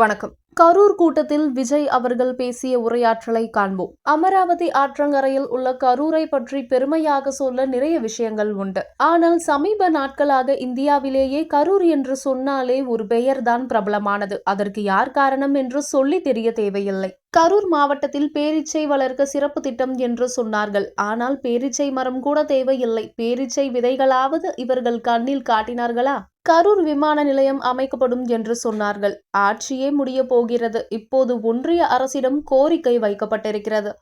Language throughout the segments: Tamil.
வணக்கம். கரூர் கூட்டத்தில் விஜய் அவர்கள் பேசிய உரையாற்றலை காண்போம். அமராவதி ஆற்றங்கரையில் உள்ள கரூரை பற்றி பெருமையாக சொல்ல நிறைய விஷயங்கள் உண்டு. ஆனால் சமீப நாட்களாக இந்தியாவிலேயே கரூர் என்று சொன்னாலே ஒரு பெயர்தான் பிரபலமானது. அதற்கு யார் காரணம் என்று சொல்லி தெரிய தேவையில்லை. கரூர் மாவட்டத்தில் பேரீச்சை வளர்க்க சிறப்பு திட்டம் என்று சொன்னார்கள். ஆனால் பேரீச்சை மரம் கூட தேவையில்லை. பேரீச்சை விதைகளாவது இவர்கள் கண்ணில் காட்டினார்களா? கரூர் விமான நிலையம் அமைக்கப்படும் என்று சொன்னார்கள். ஆட்சியே முடிய போகிறது. இப்போது ஒன்றிய அரசிடம் கோரிக்கை வைக்கப்பட்டிருக்கிறது.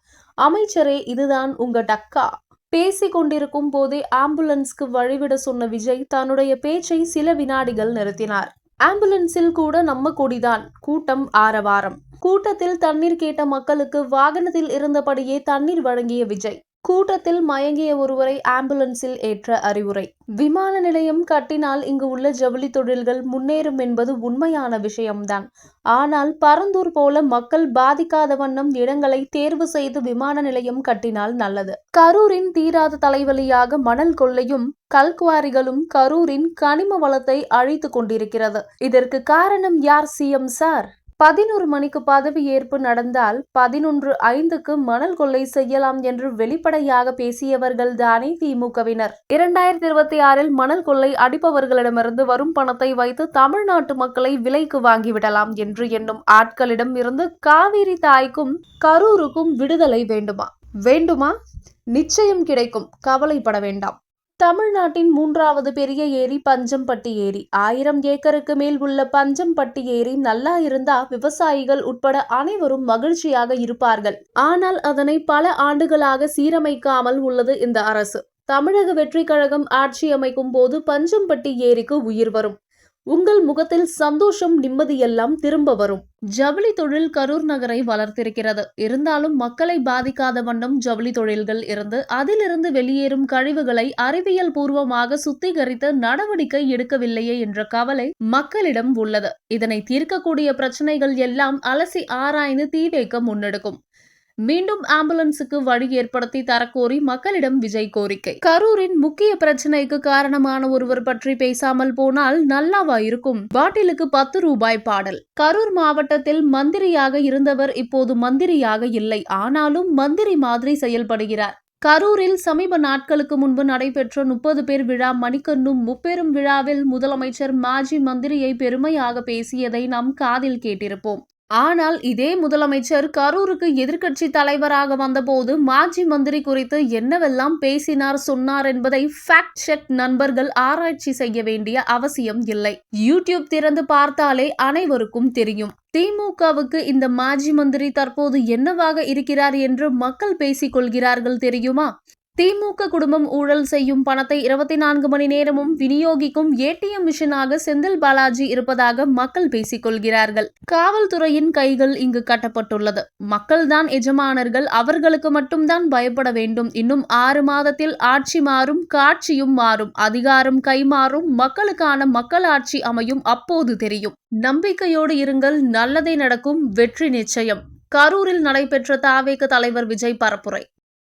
அமைச்சரே இதுதான் உங்க டக்கா. பேசிக் கொண்டிருக்கும் போதே ஆம்புலன்ஸ்க்கு வழிவிட சொன்ன விஜய் தன்னுடைய பேச்சை சில வினாடிகள் நிறுத்தினார். ஆம்புலன்ஸில் கூட நம்ம கொடிதான். கூட்டம் ஆரவாரம். கூட்டத்தில் தண்ணீர் கேட்ட மக்களுக்கு வாகனத்தில் இருந்தபடியே தண்ணீர் வழங்கிய விஜய் கூட்டத்தில் மயங்கிய ஒருவரை ஆம்புலன்ஸில் ஏற்ற அறிவுரை. விமான நிலையம் கட்டினால் இங்கு உள்ள ஜவுளி தொழில்கள் முன்னேறும் என்பது உண்மையான விஷயம்தான். ஆனால் பரந்தூர் போல மக்கள் பாதிக்காத வண்ணம் இடங்களை தேர்வு செய்து விமான நிலையம் கட்டினால் நல்லது. கரூரின் தீராத தலைவலியாக மணல் கொள்ளையும் கல்குவாரிகளும் கரூரின் கனிம வளத்தை அழித்து கொண்டிருக்கிறது. இதற்கு காரணம் யார் சிஎம் சார்? பதினோரு மணிக்கு பதவி ஏற்பு நடந்தால் பதினொன்று ஐந்துக்கு மணல் கொள்ளை செய்யலாம் என்று வெளிப்படையாக பேசியவர்கள் தானே திமுகவினர். இரண்டாயிரத்தி இருபத்தி ஆறில் மணல் கொள்ளை அடிப்பவர்களிடமிருந்து வரும் பணத்தை வைத்து தமிழ்நாட்டு மக்களை விலைக்கு வாங்கிவிடலாம் என்று எண்ணும் ஆட்களிடம் இருந்து காவிரி தாய்க்கும் கரூருக்கும் விடுதலை வேண்டுமா? வேண்டுமா? நிச்சயம் கிடைக்கும். கவலைப்பட வேண்டாம். தமிழ்நாட்டின் மூன்றாவது பெரிய ஏரி பஞ்சம்பட்டி ஏரி. ஆயிரம் ஏக்கருக்கு மேல் உள்ள பஞ்சம்பட்டி ஏரி நல்லா இருந்தா விவசாயிகள் உட்பட அனைவரும் மகிழ்ச்சியாக இருப்பார்கள். ஆனால் அதனை பல ஆண்டுகளாக சீரமைக்காமல் உள்ளது இந்த அரசு. தமிழக வெற்றி கழகம் ஆட்சி அமைக்கும் போது பஞ்சம்பட்டி ஏரிக்கு உயிர் வரும். உங்கள் முகத்தில் சந்தோஷம் நிம்மதியெல்லாம் திரும்ப வரும். ஜவுளி தொழில் கரூர் நகரை வளர்த்திருக்கிறது. இருந்தாலும் மக்களை பாதிக்காத வண்ணம் ஜவுளி தொழில்கள் இருந்து அதிலிருந்து வெளியேறும் கழிவுகளை அறிவியல் பூர்வமாக சுத்திகரித்து நடவடிக்கை எடுக்கவில்லையே என்ற கவலை மக்களிடம் உள்ளது. இதனை தீர்க்கக்கூடிய பிரச்சனைகள் எல்லாம் அலசி ஆராய்ந்து தீவைக்க முன்னெடுக்கும். மீண்டும் ஆம்புலன்ஸுக்கு வழி ஏற்படுத்தி தரக்கோரி மக்களிடம் விஜய் கோரிக்கை. கரூரின் முக்கிய பிரச்சனைக்கு காரணமான ஒருவர் பற்றி பேசாமல் போனால் நல்லாவா இருக்கும்? பாட்டிலுக்கு பத்து ரூபாய் பாடல். கரூர் மாவட்டத்தில் மந்திரியாக இருந்தவர் இப்போது மந்திரியாக இல்லை. ஆனாலும் மந்திரி மாதிரி செயல்படுகிறார். கரூரில் சமீப நாட்களுக்கு முன்பு நடைபெற்ற முப்பது பேர் விழா மணிக்கண்ணும் முப்பெரும் விழாவில் முதலமைச்சர் மாஜி மந்திரியை பெருமையாக பேசியதை நாம் காதில் கேட்டிருப்போம். ஆனால் இதே முதலமைச்சர் கரூருக்கு எதிர்க்கட்சி தலைவராக வந்தபோது மாஜி மந்திரி குறித்து என்னவெல்லாம் பேசினார் சொன்னார் என்பதை ஃபேக்ட் செக் நண்பர்கள் ஆராய்ச்சி செய்ய வேண்டிய அவசியம் இல்லை. யூடியூப் திறந்து பார்த்தாலே அனைவருக்கும் தெரியும். திமுகவுக்கு இந்த மாஜி மந்திரி தற்போது என்னவாக இருக்கிறார் என்று மக்கள் பேசிக் கொள்கிறார்கள் தெரியுமா? திமுக குடும்பம் ஊழல் செய்யும் பணத்தை இருபத்தி நான்கு மணி நேரமும் விநியோகிக்கும் ஏடிஎம் மிஷினாக செந்தில் பாலாஜி இருப்பதாக மக்கள் பேசிக் கொள்கிறார்கள் காவல்துறையின் கைகள் இங்கு கட்டப்பட்டுள்ளது. மக்கள்தான் எஜமானர்கள் அவர்களுக்கு மட்டும்தான் பயப்பட வேண்டும். இன்னும் ஆறு மாதத்தில் ஆட்சி மாறும் காட்சியும் மாறும். அதிகாரம் கைமாறும் மக்களுக்கான மக்கள் ஆட்சி அமையும் அப்போது தெரியும். நம்பிக்கையோடு இருங்கள் நல்லதே நடக்கும் வெற்றி நிச்சயம். கரூரில் நடைபெற்ற தாவேக தலைவர் விஜய் பரப்புரை.